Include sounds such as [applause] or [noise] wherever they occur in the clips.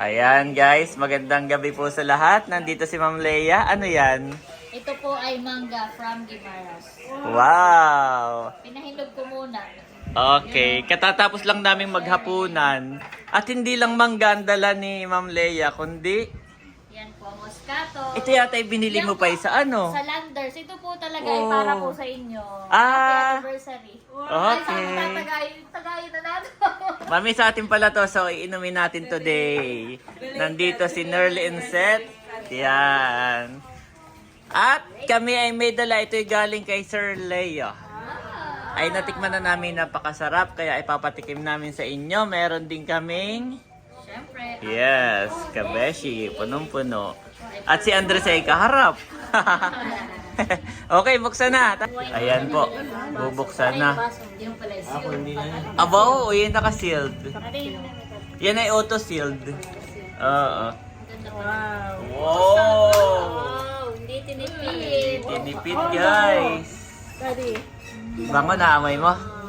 Ayan guys, magandang gabi po sa lahat. Nandito si Ma'am Leia. Ano yan? Ito po ay mangga from Gimaras. Wow! Pinahilog ko muna. Okay, katatapos lang namin maghapunan. At hindi lang mangga ang dala ni Ma'am Leia, kundi po, moscato. ito yata ay binili mo pa sa ano? Sa Landers. Ito po talaga ay Oh. para po sa inyo. Ah. Happy anniversary. Okay. Ay, sa tagayin, tagayin na natin. [laughs] Mami sa atin pala to, so iinumin natin today. Nandito si Nerly and Seth. Yan. At kami ay may dala, ito'y galing kay Sir Leo. Ay natikman na namin napakasarap, kaya ipapatikim namin sa inyo. Meron din kaming, Siyempre. yes, kabeshi, punong-puno. At si Andres ay kaharap. [laughs] okay, buksan na. Ayan po, bubuksan na. Pala yung Aba, oo, yun naka-sealed. Yan ay auto-sealed. Oo. Wow. Wow! Wow, hindi tinipid. Tinipid, guys. Daddy, Bango na amay mo.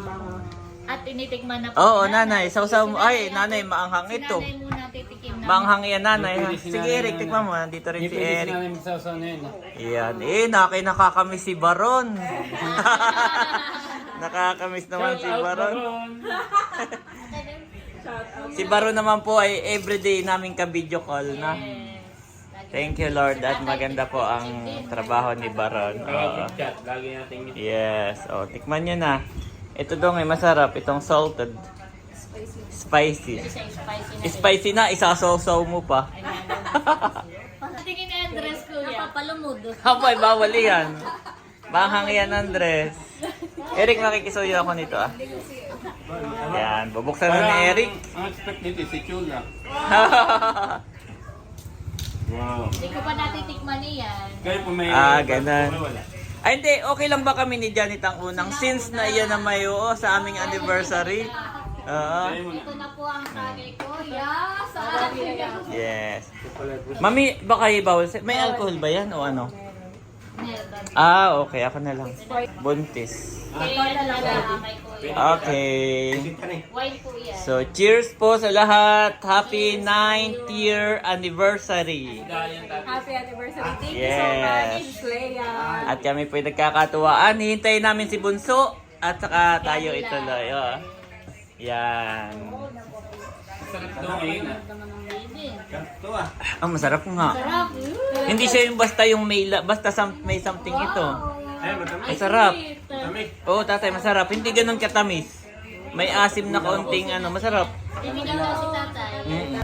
At tinitikman na po. Oo, ni nanay. Sausaw mo. Ay, nanay, maanghang Si ito. nanay muna titikim na. Maanghang yan, nanay. ha? Pwede si Sige, nanay Eric, tikman mo. Nandito rin si pwede Eric. sinabi sa usaw na yun. ah. Yan. Eh, nakin nakakamiss si Baron. [laughs] [laughs] nakakamiss naman si Shout out, Baron. Baron. Si Baron naman po ay everyday naming ka-video call na. Yes. Thank you, Lord. At maganda po ang trabaho ni Baron. Kaya Oo. lagi. Yes. O, tikman nyo na. Ito daw ay masarap. Itong salted. Spicy. Spicy na. Spicy na. Isasaw-saw mo pa. [laughs] Tingin ni Andres ko yan. Napapalumod. Kapay, bawal yan. Bahang yan, Andres. Eric, makikisuyo ako nito ah. Yan. Bubuksan na ni Eric. Ang expect nito si Chula. [laughs] Wow. Hindi ko pa natitikman niyan. Kaya po may... Ah, ganun. Ay, hindi. Okay lang ba kami ni Janet ang unang? Since na iyan na may oo sa aming anniversary. Oo. Ito na po ang tagay ko. Yeah, sa akin. Yes. Mami, baka ibawal. May alcohol ba yan o ano? Ah, okay. Ako na lang. Buntis. Kaya na lang kay Kuya. Okay. Wine po yan. So, cheers po sa lahat. Happy 9th year anniversary. happy anniversary. Thank Yes. you so much, Leia. At kami po'y nagkakatuwaan. Hintayin namin si Bunso. At saka tayo ituloy. Oh. Yan. Sarap daw ngayon ah. Ito ah. Ang masarap nga. Sarap. Hindi siya yung basta yung may, la- basta some- may something ito. Ay, matamis. Masarap. Matamis. Oo, tatay, masarap. Hindi ganun katamis. May asim na kaunting ano, masarap. Tinigaw na si tatay. Mm.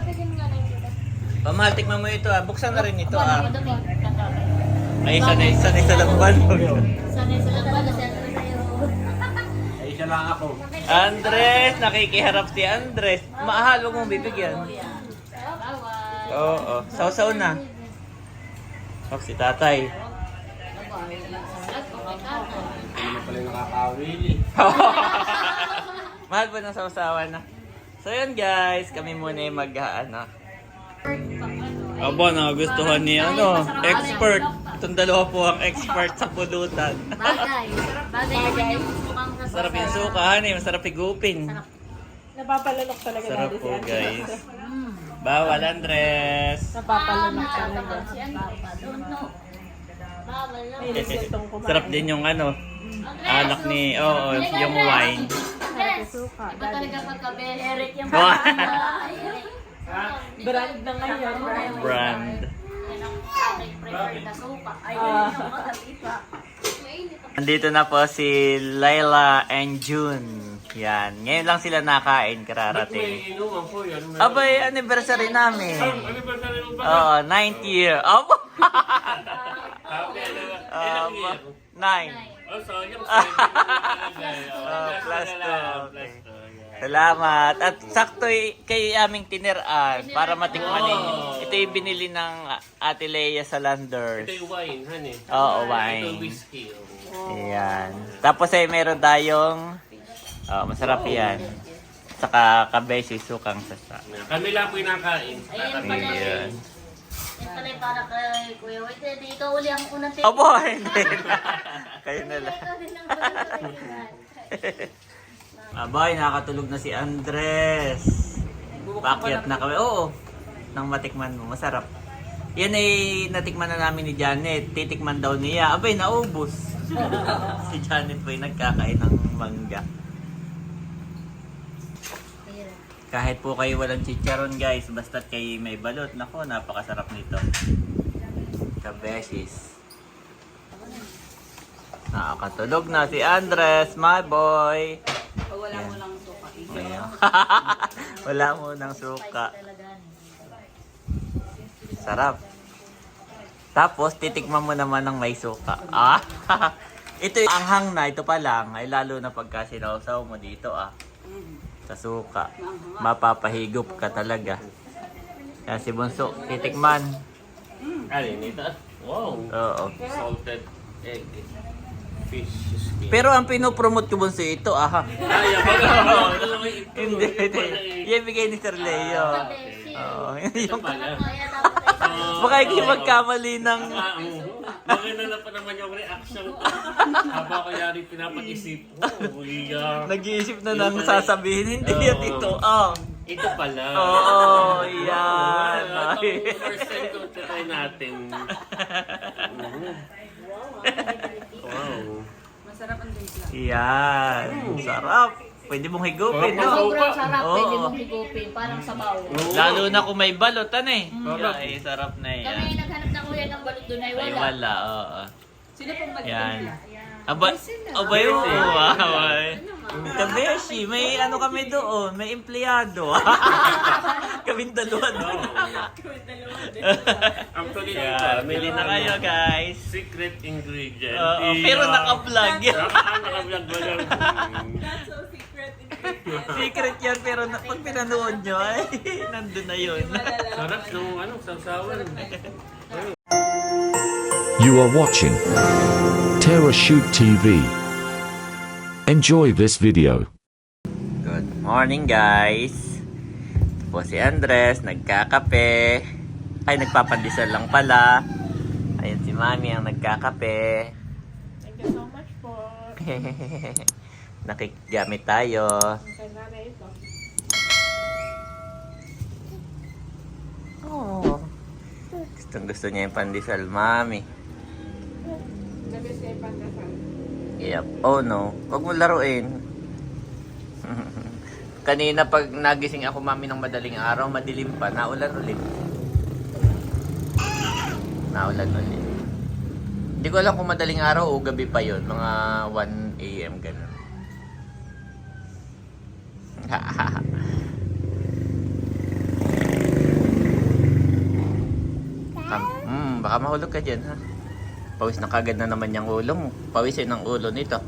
Pamahal, tikman mo ito ah. Buksan na rin ito ah. Ay, sanay, sanay sa lamban. Sanay sa lang pala. Siyempre tayo. Ay, siya lang ako. Andres, nakikiharap si Andres. Mahal, huwag mong bibigyan. Oo, oh, sausaw na. Oh, si tatay. Sarap. Hindi naman pala yung nakakawili. Mahal ba ng sausawan na? So yun guys, kami muna yung mag ano. Aba, nagustuhan ni ano, expert. Itong dalawa po ang expert sa pulutan. Bagay. Bagay Masarap yung sukahan eh, masarap higupin. Napapalalok talaga Sarap po guys. Bawal Andres. Talaga. Ano? Don't know. Bawal. May resentong kumain. Sarap din yung ano, anak ni, oo, yung wine. Yes. Iba talaga pagkabe. Eric yung. [laughs] Brand na ngayon. Brand. Yan ang aking preferred na suka. Ay, Ah. Nandito na po si Laila and June. Yan. Ngayon lang sila nakain, kararating. May inuman po yun. May- Abay, anniversary namin. Ano ba sa rin ba? Oo, ninth year. Aba! Happy anniversary. Year? nine. Oh, talaga. Oh, plus two. Okay. Salamat. At sakto kay aming tiniraan para matikman ninyo. Oh. Ito yung binili ng Ate Leia sa Landers. Ito yung wine, honey. Oo, Ito wine. whiskey. oh. Ayan. Tapos ay meron tayong oh, masarap yan. Saka kabeshi sukang sasa. Kami lang po yung nakain. Ayan pala Ayan. eh. Yan pala yung para kay Kuya Wait. Hindi ikaw uli ang unang take. Abo, hindi na. [laughs] Kayo na lang. Ikaw din ang unang take. Abay, nakatulog na si Andres. Pakyat na kami. Oo. nang matikman mo. Masarap. Yan ay natikman na namin ni Janet. Titikman daw niya. Abay, naubos. [laughs] si Janet po ay nagkakain ng mangga. Ayun. Kahit po kayo walang chicharon guys, basta't kayo may balot. Nako, napakasarap nito. Kabesis. Nakakatulog na si Andres, my boy. wala Yan. mo lang suka. Ayan. [laughs] Wala mo ng suka. Sarap. Tapos, titikman mo naman ng may suka. Ah? [laughs] ito yung anghang na, ito pa lang. Ay lalo na pagka sinausaw mo dito ah. Sa suka. Mapapahigop ka talaga. Yan si Bunso, titikman. Alin, ito? Wow. Oo. Salted egg. Fish skin. Pero ang pinopromote ko Bunso ito ah. Ay, hindi, hindi. Yan bigay ni Sir Leo. Beshi. Oo. [laughs] Ito yung, baka kayo magkamali ng... Maganda na pa naman yung reaction ko. Habang ko yari pinapag-isip ko. Uy, ah. Nag-iisip na nang sasabihin, hindi yan ito. Ah. Ito pala. Oo, yan. Wow, Itong percent ko try natin. Wow. Yan. Sarap. Pwede mong higupin, no? Sobrang sarap. Oo. Pwede mong higupin. Parang sabaw. Lalo na kung may balot, ano eh. Sarap. Ay, sarap na Kami yan. naghanap ng kuya ng balot doon ay Ay, wala. wala, oo. Sino pong Yan. Aba, aba yun. Wow. ay. Kabeshi, may ano kami doon, may empleyado. [laughs] Kaming dalawa doon. Actually, Yan, ito, bili na kayo, guys. Secret ingredient. Oo, Iya. pero naka-vlog yan. Ah, naka-vlog ba yan? [laughs] so secret Secret yan, pero na, pag pinanood nyo, ay, [laughs] nandun na yun. Sarap nung ano, sausawan. You are watching Terra Shoot TV. Enjoy this video. Good morning, guys. Ito po si Andres, nagkakape. Ay, nagpapandesal lang pala. Ayun si Mami ang nagkakape. Thank you so much po. [laughs] Nakigamit tayo. Oh. Gustong gusto niya yung pandesal, Mami. Gabi sa ipandasal. Yep. Oh no. Huwag mo laruin. [laughs] Kanina pag nagising ako mami ng madaling araw, madilim pa, naulan ulit. Naulan ulit. Hindi ko alam kung madaling araw o gabi pa yon mga 1 a.m. ganun. [laughs] um, mm, baka mahulog ka dyan ha. Pawis na kagad na naman yung ulo mo. Pawisin ang ulo nito.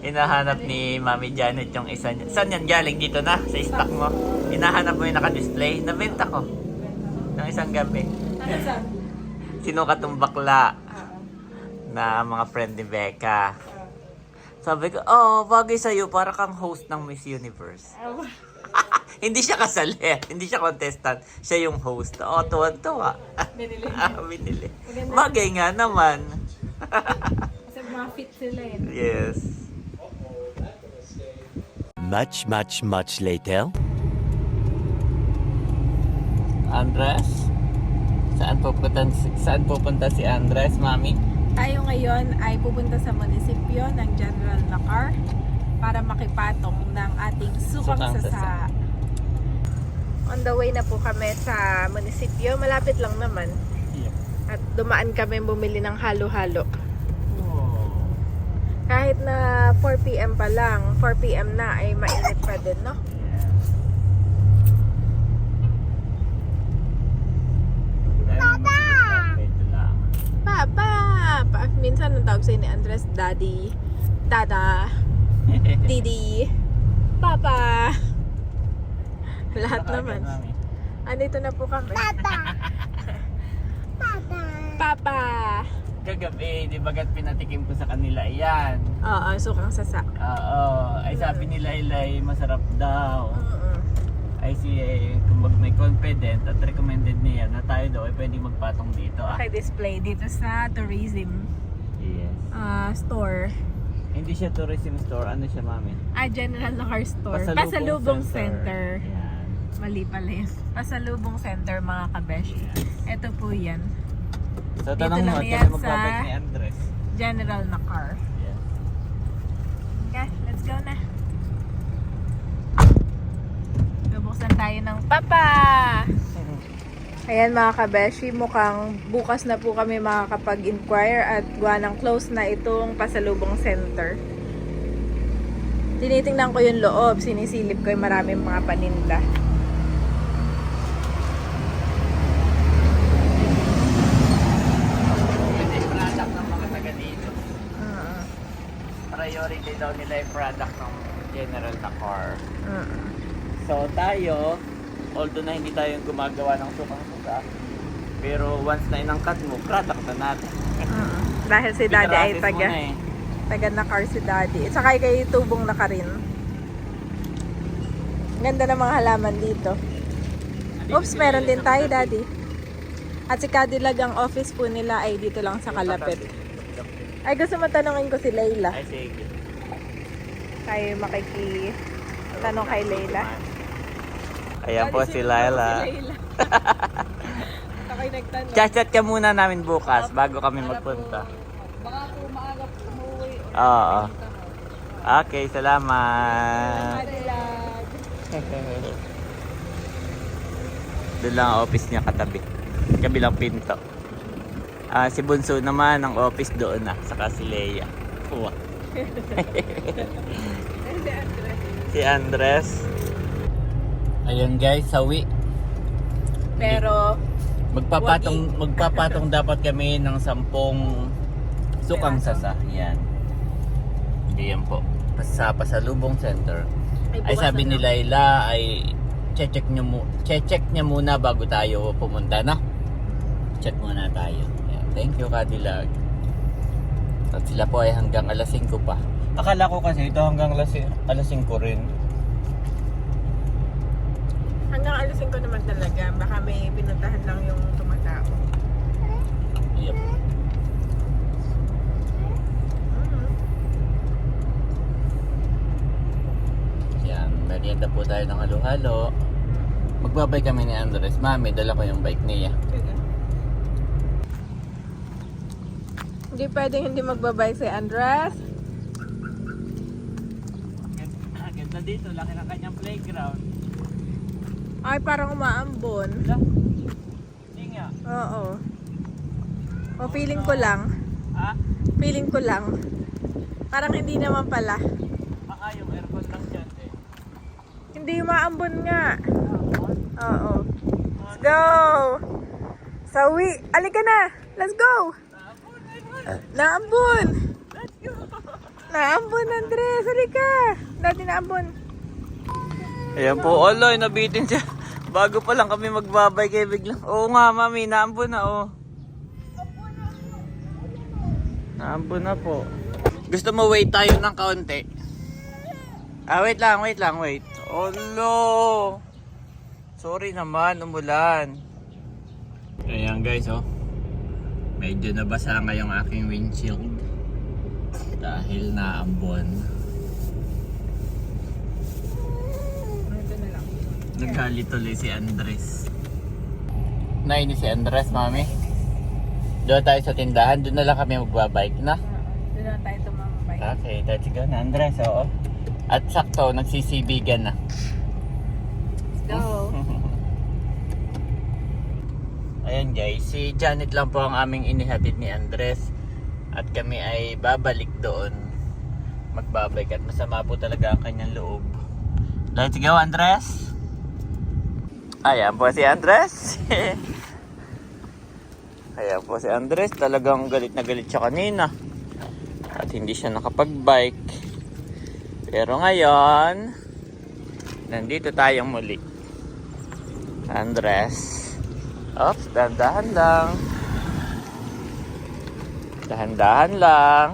Hinahanap ni Mami Janet yung isa niya. Saan yan galing dito na? Sa stock mo? Hinahanap mo yung naka-display? Nabenta ko. Ng isang gabi. Ano? Sinukat tong bakla Ah, na mga friend ni Becca. Sabi ko, oh, bagay sa'yo para kang host ng Miss Universe. [laughs] hindi siya kasali. Hindi siya contestant. Siya yung host. Oh, tuwan-tuwa. binili [laughs] Ah, binili. Maganda. Bagay nga naman. [laughs] Kasi mga fit sila eh. yes. Much, much, much later. Andres? Saan pupunta, saan pupunta si Andres, Mami? Tayo ngayon ay pupunta sa munisipyo ng General Nakar para makipatong ng ating sukang sasa. On the way na po kami sa munisipyo. Malapit lang naman. At dumaan kami bumili ng halo-halo. Kahit na 4pm pa lang, 4pm na ay mainit pa din, no? Papa! Papa! Pa minsan ang tawag sa'yo ni Andres, Daddy, Dada, [laughs] Didi, Papa. Lahat naman. Andito na po kami. Papa! [laughs] Papa! Papa! Kagabi, di bagat pinatikim ko sa kanila yan. Oo, sukang sasa. Oo, ay sabi nila ilay masarap daw. Mm-mm. Ay si, eh, kung mag- may confident at recommended niya na tayo daw ay pwede magpatong dito ah. Naka-display dito sa tourism Yes. ah, store. Hindi siya tourism store, ano siya mami? Ah, General Nakar Store. Pasalubong Pasalubong center. Center. Yan. Mali pala yun. Pasalubong center mga kabeshi. Ito po yan. So, Dito tanong mo, lang kami yan magbabike sa- ni Andres. General na car. Yeah. Okay, let's go na. Bubuksan tayo ng papa! Ayan mga kabeshi, mukhang bukas na po kami makakapag-inquire at gawa ng close na itong pasalubong center. Tinitingnan ko yung loob, sinisilip ko yung maraming mga paninda. Uh, Priority daw nila yung product ng general na car. uh, So tayo, although na hindi tayo gumagawa ng sukang-suka, pero once na inangkat mo, product na natin. uh. Dahil si daddy ay taga, eh. taga na car si daddy. At saka kay tubong na ka rin. Ganda ng mga halaman dito. Oops, meron din tayo, Daddy. At si Cadillac, ang office po nila ay dito lang sa Kalapit. Ay, gusto mo tanongin ko si Layla. Ay, sige. Tayo makiki tanong kay Layla. Ayan po si Laila. [laughs] Ako'y nagtanong. Chat-chat ka muna namin bukas bago kami magpunta. Baka po maaga po umuwi. Oo. Okay, salamat. [laughs] Doon lang ang office niya katabi. Kabilang pinto. Ah, si Bunso naman ang office doon na, saka si Leia. Uwa. [laughs] si Andres. Ayun guys, sawi. Pero, Magpapatong magpapatong [laughs] dapat kami ng sampung sukang sasa. Yan. Yan po. Sa Pasalubong Center. Ay bukas sabi na ni Laila ay check niyo mo check niya muna bago tayo pumunta na. Check muna tayo. Yan. Thank you Cadillac. At sila po ay hanggang alas 5 pa. Akala ko kasi ito hanggang alas, alas 5 rin. Hanggang alisin ko naman talaga. Baka may pinuntahan lang yung tumatao. Yep. Yan, merienda po tayo ng halo-halo. Magbabay kami ni Andres. Mami, dala ko yung bike niya. Hindi pwedeng hindi magbabay si Andres. Ganda dito, laki ng kanyang playground. Ay, parang umaambon. Hindi nga. Oo. O, feeling ko lang. Ha? Feeling ko lang. Parang hindi naman pala. Baka yung aircon lang dyan eh. Hindi umaambon nga. Oo. Let's go! Sawi! Alika na! Let's go! Naambon! Let's go! Naambon, Andres! Halika! Dati naambon. Ayan po, aloy, nabitin siya. Bago pa lang kami magbabay kay biglang. Oo nga, mami, naambon na, oh. Naambon na po. Gusto mo wait tayo ng kaunti? Ah, wait lang, wait lang, wait. Olo! Sorry naman, umulan. Ayan guys, oh. Medyo nabasa nga yung aking windshield. Dahil naambon. Ito na lang. Nagalit tuloy si Andres. Nainis si Andres, mami. Doon tayo sa tindahan, doon na lang kami magbabike na. Doon na tayo tumambay. Okay, let's go na Andres, oo. At sakto, nagsisibigan na. Let's go! [laughs] Ayan guys, si Janet lang po ang aming inihatid ni Andres. At kami ay babalik doon. Magbabike at masama po talaga ang kanyang loob. Let's go Andres! Ayan po si Andres. [laughs] Ayan po si Andres. Talagang galit na galit siya kanina. At hindi siya nakapag-bike. Pero ngayon, nandito tayong muli. Andres. Oops, dahan-dahan lang. Dahan-dahan lang.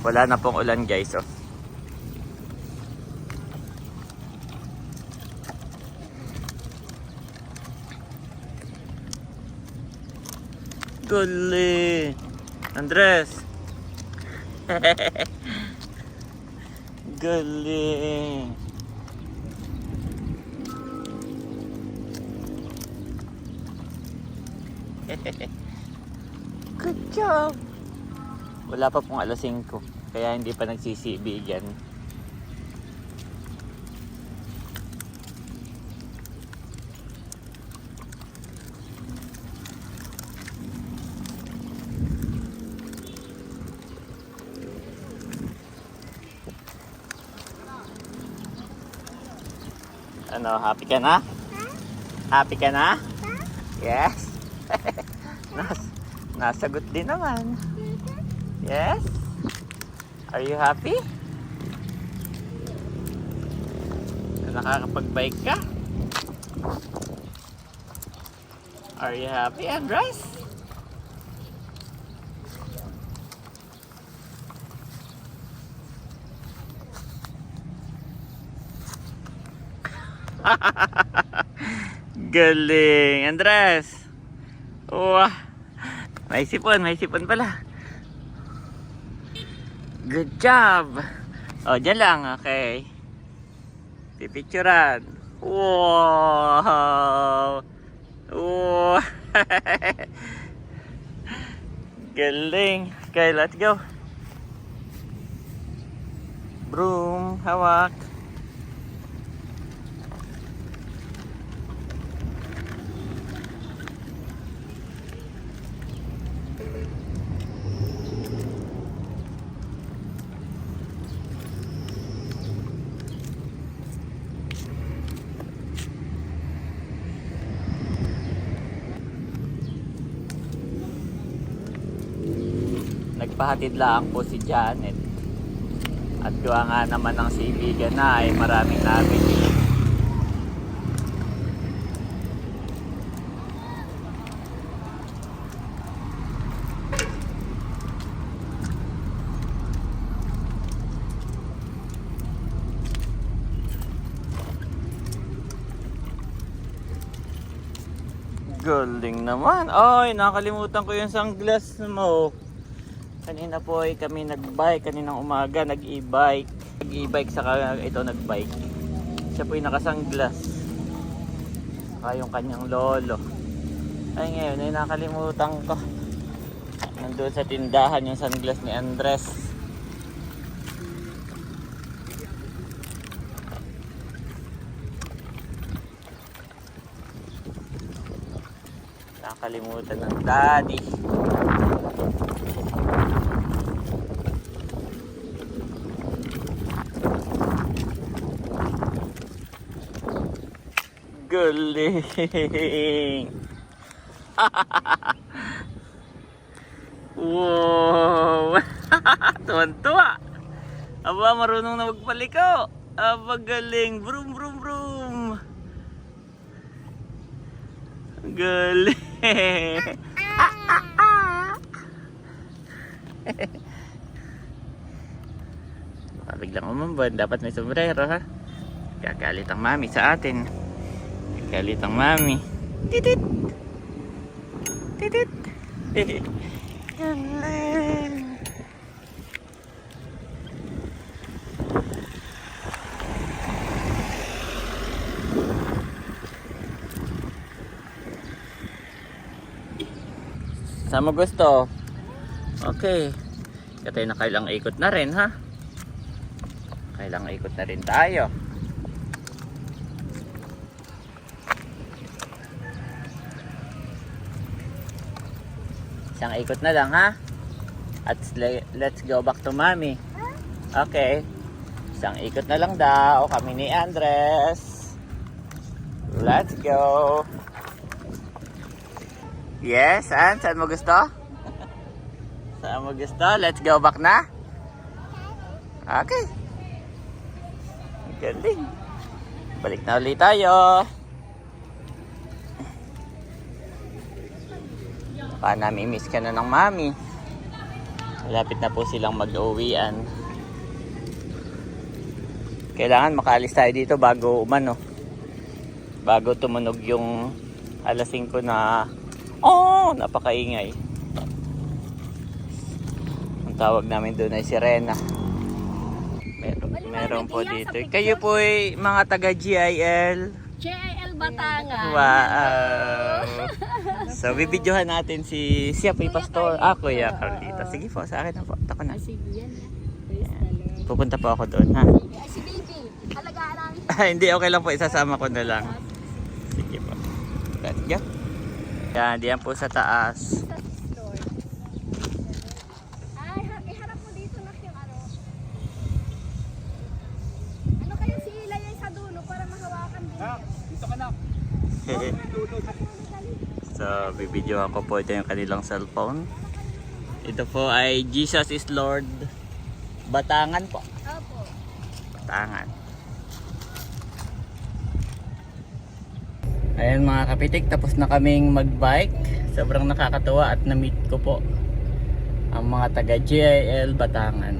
Wala na pong ulan guys, oh. Guli. Andres. [laughs] Galing. [laughs] Good job. Wala pa pong alas 5, kaya hindi pa nagsisibigan. Ano, happy ka na? Happy ka na? Yes. [laughs] Nas nasagot din naman. Yes? Are you happy? Nakakapag-bike ka? Are you happy, Andres? [laughs] Galing, Andres. Wah. May sipon, may sipon pala. Good job. Oh, dyan lang, okay. Pipicturan. Wow. Wow. [laughs] Galing. Okay, let's go. Broom, hawak. Nagpahatid lang po si Janet. At gawa nga naman ng sibigan na ay maraming nabili. Galing naman. Ay, nakalimutan ko yung sunglass mo. Kanina po ay kami nagbike, kaninang umaga nag-e-bike. Nag-e-bike saka ito nagbike. Siya po yung nakasunglass. Saka yung kanyang lolo. Ay ngayon ay nakalimutan ko. Nandun sa tindahan yung sunglass ni Andres. Nakalimutan ng daddy. Galing! wow! [laughs] Tuwan-tuwa! Aba, marunong na magpaliko! Aba, galing! Vroom, vroom, vroom! Galing! Baka [laughs] biglang umambon. Dapat may sombrero, ha? Kakalit ang mami sa atin. Kakalit ang mami. Titit! Titit! Mo gusto? Okay. Katay na kailang ikot na rin, ha? Kailang ikot na rin tayo. Isang ikot na lang, ha? At let's go back to mommy. Okay. Isang ikot na lang daw. Kami ni Andres. Let's go. Yes, and saan mo gusto? [laughs] saan mo gusto? Let's go back na? Okay. Galing. Balik na ulit tayo. Baka nami-miss ka na ng mami. Malapit na po silang mag-uwian. Kailangan makaalis tayo dito bago umano. Bago tumunog yung alas 5 na Oh, napakaingay. Ang tawag namin doon ay sirena. Meron, meron po dito. Kayo po ay mga taga GIL. JIL Batangan. Wow! [laughs] So, bibidyohan natin si siya po yung pastor. Ah, Kuya Carlito. Sige po, sa akin na po. Tako na. Sige yan. Pupunta po ako doon, ha? Ay, si baby. Alagaan namin. [laughs] Ah, Hindi, okay lang po. Isasama ko na lang. Sige po. Let's go. Yan, diyan po sa taas. Ay, [laughs] so, bibidyohan ko po ito yung kanilang cellphone. Ito po ay Jesus is Lord. Batangan po. Opo. Batangan. Ayan mga kapitik, tapos na kaming magbike. Sobrang nakakatuwa at na-meet ko po ang mga taga GIL Batangan.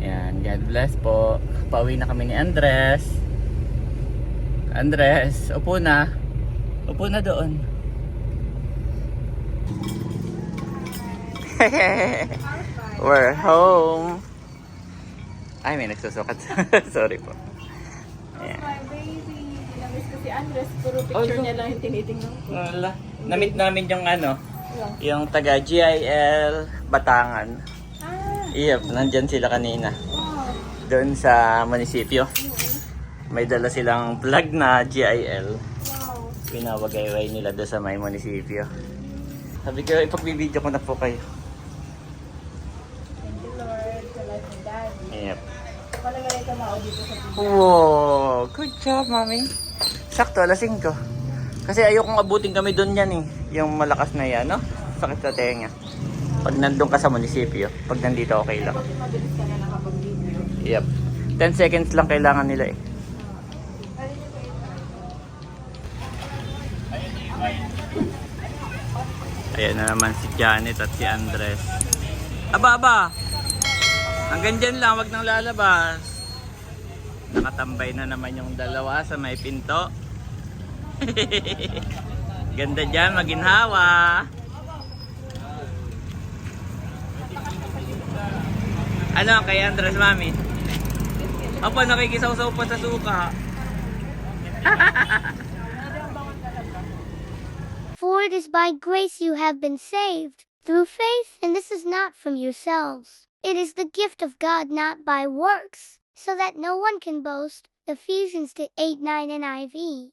Ayan, God bless po. Pauwi na kami ni Andres. Andres, upo na. Upo na doon. [laughs] We're home. Ay, may nagsusukat. [laughs] Sorry po. Ayan. My baby. Namiss ko si Andres. Puro picture niya lang yung tinitingnan ko. Wala. Na-meet namin yung ano, yung taga GIL Batangan. Ah, Yep, nandyan sila kanina. Doon sa munisipyo. May dala silang plug na GIL. Wow. Pinawagayway nila doon sa may munisipyo. Sabi ko, ipagbibideo ko na po kayo. Thank you, Lord, sa life ni Daddy. Yep. Palagay ka mao dito sa video. Wow! Good job, mami. Sakto, alasing ko. Kasi ayokong abutin kami doon yan eh. Yung malakas na yan, no? Sakit sa tenga. Pag nandun ka sa munisipyo, pag nandito okay lang. Mabilis ka na nakapag-video. Yep. 10 seconds lang kailangan nila eh. Ayan na naman si Janet at si Andres. Aba, aba! Hanggang dyan lang, wag nang lalabas. Nakatambay na naman yung dalawa sa may pinto. [laughs] Ganda dyan, maginhawa. Ano kay Andres, mami? Apa, nakikisaw-saw pa sa suka. [laughs] For it is by grace you have been saved, through faith, and this is not from yourselves. It is the gift of God, not by works, so that no one can boast. Ephesians 2 8 9 NIV.